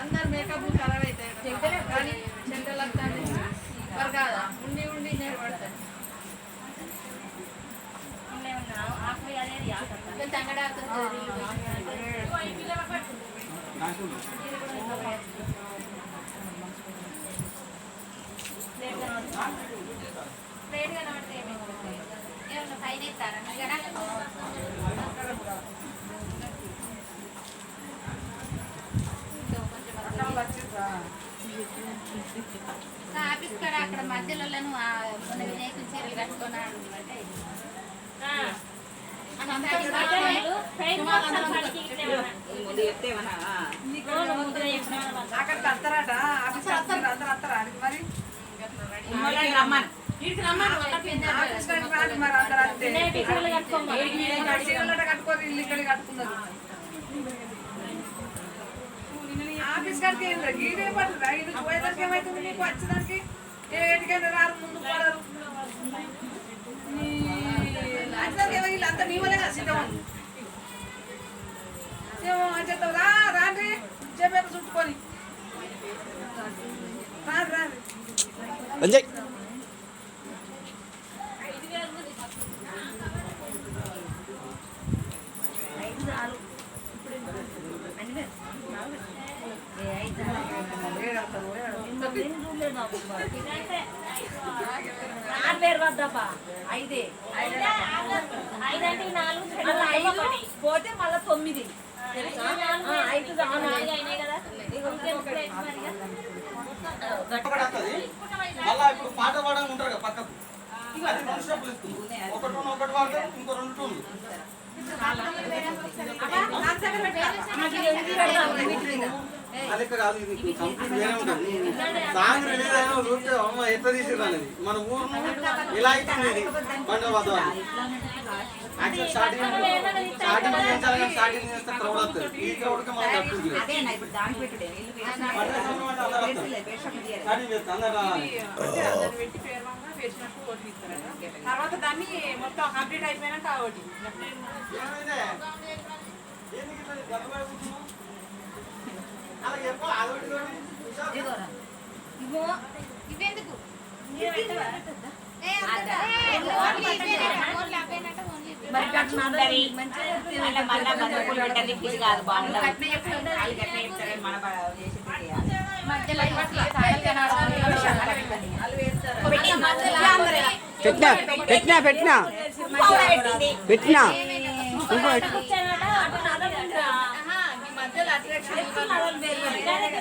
అందరు మేకప్ ఖరాబ్ అవుతాయి కానీ చెంటలు వస్తాను కాదా ఉండి ఉండి నేను పడతాను పైన ఇస్తారా? ఆఫీస్ కాడ అక్కడ మధ్యలో మొన్న వినాయకుని చీరలు అంటే అక్కడికి వస్తారట ఆఫీస్ వస్తారు అందరు వస్తారా. మరి. చీరలట కట్టుకోరు ఇల్లు ఇక్కడ కట్టుకున్నారు ఆఫీస్ కాడికి ఏం లేదు పడుతుంది? ఐదు పోయేదానికి ఏమవుతుంది నీకు? వచ్చేదానికి ఏటికైనా రారు ముందు పడరు ఏమో వీళ్ళంతా? నీ వల్లే కదా సిద్ధం ఏమో చెప్తావు. రా రాండి చెప్పారు చుట్టుకొని. రాదు రాదు ఐదే మళ్ళా ఐదు పోతే మళ్ళా తొమ్మిది మళ్ళా ఇప్పుడు పాట పాడడం ఉంటారు కదా పక్కకు అది రెండు ఇస్తుంది ఒకటి టూన్ ఒకటి వాడతారు ఇంకో రెండు టూన్లు ఇక్కడ కాదు ఇది కంప్లీట్ వేరే ఉంటుంది. సాంగ్ రిలీజ్ అయినా చూస్తే అమ్మ ఎట్లా అనేది మన ఊరు ఇలా అవుతుంది ఇది పండుగ వాతావరణం యాక్చువల్ స్టార్టింగ్ స్టార్టింగ్ చేయించాలి కానీ స్టార్టింగ్ చేస్తే క్రౌడ్ వస్తుంది. ఈ క్రౌడ్కి మనం అంటే అందరూ రావాలి. తర్వాత దాన్ని మొత్తం కంప్లీట్ అయిపోయినాక ఓటు? ఎందుకు ఇవెందుకు ఇవే. మధ్యలో పెట్టినా. పెట్టినా. పెట్టినా. పెట్టినా. పెట్టాలి